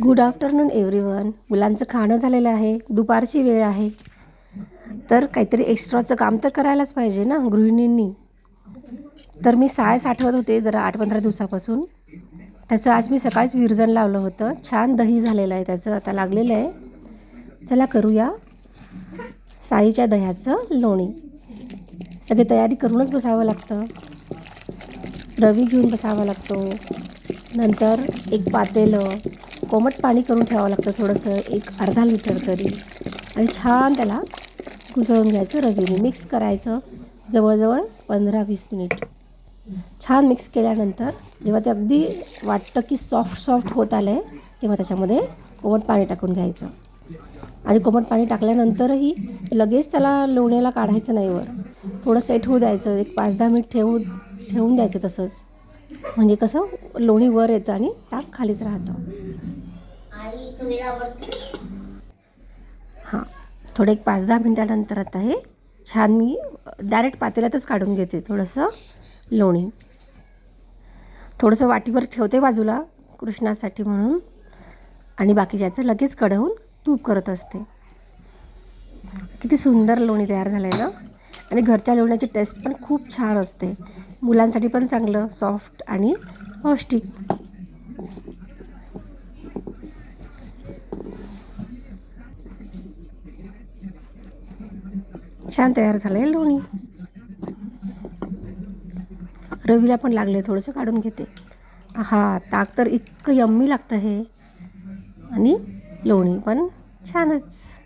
Good afternoon everyone मुलांचं खाणं झालेलं आहे. दुपारची वेळ आहे. तर काहीतरी एक्स्ट्राचं काम तर करायलाच पाहिजे ना गृहिणींनी. तर मी साय साठवत होते जरा आठ पंधरा दिवसापासून. त्याचं आज मी सकाळीच विरजन लावलं होतं. छान दही झालेलं आहे त्याचं आता लागलेलं आहे. चला करूया. साईच्या दह्याचं लोणी. सगळी तयारी करूनच बसावं लागतं. रवी घेऊन बसावा लागतो. नंतर एक पातेलं. कोमट पाणी करून ठेवावं लागतं थोडंसं एक अर्धा लिटर तरी. आणि छान त्याला कुसळून घ्यायचं रवीने मिक्स करायचं जवळजवळ पंधरा वीस मिनिट छान मिक्स केल्यानंतर जेव्हा ते अगदी वाटतं की सॉफ्ट सॉफ्ट होत आलं आहे तेव्हा त्याच्यामध्ये कोमट पाणी टाकून घ्यायचं. आणि कोमट पाणी टाकल्यानंतरही लगेच त्याला लोण्याला काढायचं नाही वर. थोडं सेट होऊ द्यायचं एक पाच दहा मिनिट ठेवू ठेवून द्यायचं तसंच. म्हणजे कसं लोणी वर येतं आणि ताक खालीच राहतं. हां थोडं एक पाच दहा मिनटानंतर आता हे छान मी डायरेक्ट पातेल्यातच काढून घेते थोडंसं लोणी. थोडंसं वाटीवर ठेवते बाजूला कृष्णासाठी म्हणून. आणि बाकीच्याचं लगेच कढवून तूप करत असते. किती सुंदर लोणी तयार झालं आहे ना? आणि घरच्या लोण्याची टेस्ट पण खूप छान असते. मुलांसाठी पण चांगलं सॉफ्ट आणि पौष्टिक. छान तयार झालं आहे लोणी. रवीला पण लागले थोडंसं काढून घेते. हा ताक तर इतकं यम्मी लागतं हे. आणि लोणी पण छानच.